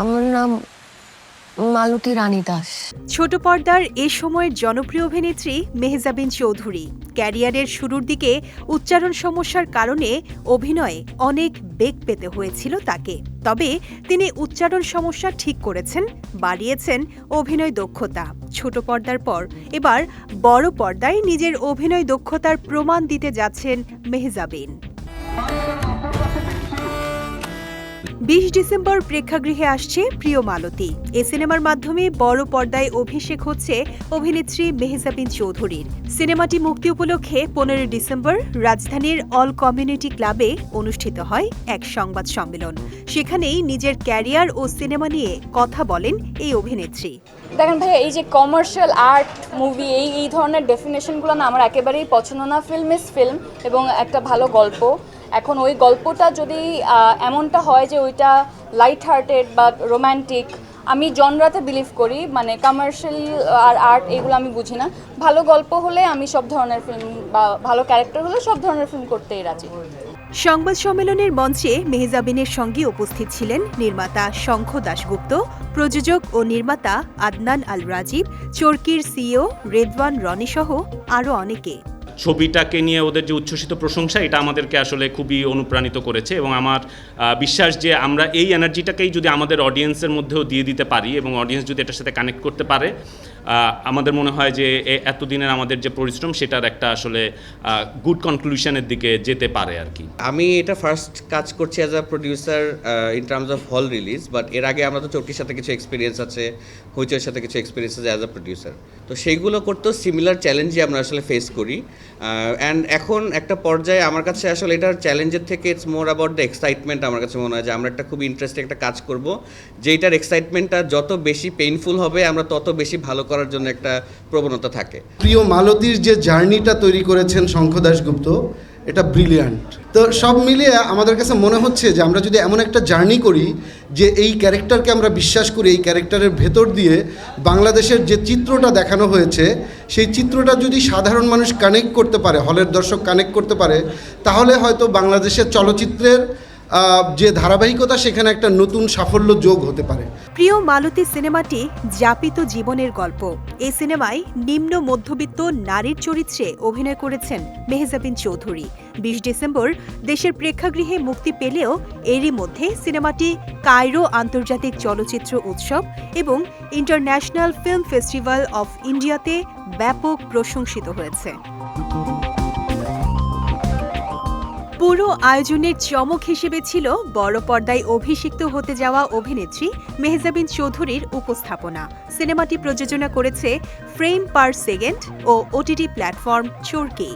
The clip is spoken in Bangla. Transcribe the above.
আমার নাম মালতী রানী দাস। ছোট পর্দার এ সময়ের জনপ্রিয় অভিনেত্রী মেহজাবিন চৌধুরী। ক্যারিয়ারের শুরুর দিকে উচ্চারণ সমস্যার কারণে অভিনয়ে অনেক বেগ পেতে হয়েছিল তাকে। তবে তিনি উচ্চারণ সমস্যা ঠিক করেছেন, বাড়িয়েছেন অভিনয় দক্ষতা। ছোট পর্দার পর এবার বড় পর্দায় নিজের অভিনয় দক্ষতার প্রমাণ দিতে যাচ্ছেন মেহজাবিন। বিশ ডিসেম্বর প্রেক্ষাগৃহে আসছে প্রিয় মালতী। এ সিনেমার মাধ্যমে বড় পর্দায় অভিষেক হচ্ছে অভিনেত্রী মেহজাবিন চৌধুরীর। সিনেমাটি মুক্তি উপলক্ষে পনেরো ডিসেম্বর রাজধানীর অল কমিউনিটি ক্লাবে অনুষ্ঠিত হয় এক সংবাদ সম্মেলন। সেখানেই নিজের ক্যারিয়ার ও সিনেমা নিয়ে কথা বলেন এই অভিনেত্রী। দেখেন ভাই এই যে কমার্শিয়াল আর্ট মুভি এই এই ধরনের ডেফিনেশনগুলো না আমার একেবারেই পছন্দ না। ফিল্ম ইজ ফিল্ম এবং একটা ভালো গল্প। এখন ওই গল্পটা যদি এমনটা হয় যে ওইটা লাইট হার্টেড বা রোম্যান্টিক আমি জনরাতে বিলিভ করি মানে কমার্শিয়াল আর আর্ট এগুলো আমি বুঝি না। ভালো গল্প হলে আমি সব ধরনের ফিল্ম বা ভালো ক্যারেক্টার হলে সব ধরনের ফিল্ম করতেই রাজি। সংবাদ সম্মেলনের মঞ্চে মেহজাবিনের সঙ্গে উপস্থিত ছিলেন নির্মাতা শঙ্খ দাশগুপ্ত, প্রযোজক ও নির্মাতা আদনান আল রাজীব চরকির সিইও রেদওয়ান রনি সহ আরও অনেকে। ছবিটাকে নিয়ে ওদের যে উচ্ছ্বসিত প্রশংসা, এটা আমাদেরকে আসলে খুবই অনুপ্রাণিত করেছে এবং আমার বিশ্বাস যে আমরা এই এনার্জিটাকেই যদি আমাদের অডিয়েন্সের মধ্যেও দিয়ে দিতে পারি এবং অডিয়েন্স যদি এটার সাথে কানেক্ট করতে পারে আমাদের মনে হয় যে এতদিনের আমাদের যে পরিশ্রম, সেটার একটা আসলে গুড কনক্লুশনের দিকে যেতে পারে আর কি। আমি এটা ফার্স্ট কাজ করছি as a producer in terms of hall release but এর আগে আমরা তো চরকির সাথে কিছু এক্সপিরিয়েন্স আছে হইচয়ের সাথে কিছু এক্সপিরিয়েন্স আছে অ্যাজ আ প্রডিউসার তো সেইগুলো করতেও সিমিলার চ্যালেঞ্জই আমরা আসলে ফেস করি। অ্যান্ড এখন একটা পর্যায়ে আমার কাছে আসলে এটার চ্যালেঞ্জের থেকে it's more about the excitement আমার কাছে মনে হয় যে আমরা একটা খুব ইন্টারেস্টিং একটা কাজ করব যেটার এক্সাইটমেন্টটা যত বেশি পেইনফুল হবে, আমরা তত বেশি ভালো করার জন্য একটা প্রবণতা থাকে। প্রিয় মালতীর যে জার্নিটা তৈরি করেছেন শঙ্খ দাশগুপ্ত এটা ব্রিলিয়ান্ট তো সব মিলিয়ে আমাদের কাছে মনে হচ্ছে যে আমরা যদি এমন একটা জার্নি করি যে এই ক্যারেক্টারকে আমরা বিশ্বাস করি, এই ক্যারেক্টারের ভেতর দিয়ে বাংলাদেশের যে চিত্রটা দেখানো হয়েছে, সেই চিত্রটা যদি সাধারণ মানুষ কানেক্ট করতে পারে, হলের দর্শক কানেক্ট করতে পারে, তাহলে হয়তো বাংলাদেশের চলচ্চিত্রের যে ধারাবাহিকতা, সেখানে একটা নতুন সাফল্য যোগ হতে পারে। প্রিয় মালতী সিনেমাটি যাপিত জীবনের গল্প। এই সিনেমায় নিম্ন মধ্যবিত্ত নারীর চরিত্রে অভিনয় করেছেন মেহজাবিন চৌধুরী। বিশ ডিসেম্বর দেশের প্রেক্ষাগৃহে মুক্তি পেলেও এরই মধ্যে সিনেমাটি কায়রো আন্তর্জাতিক চলচ্চিত্র উৎসব এবং ইন্টারন্যাশনাল ফিল্ম ফেস্টিভ্যাল অফ ইন্ডিয়াতে ব্যাপক প্রশংসিত হয়েছে। পুরো আয়োজনের চমক হিসেবে ছিল বড় পর্দায় অভিষিক্ত হতে যাওয়া অভিনেত্রী মেহজাবিন চৌধুরীর উপস্থাপনা। সিনেমাটি প্রযোজনা করেছে ফ্রেম পার সেকেন্ড ও ওটিটি প্ল্যাটফর্ম চোরকি।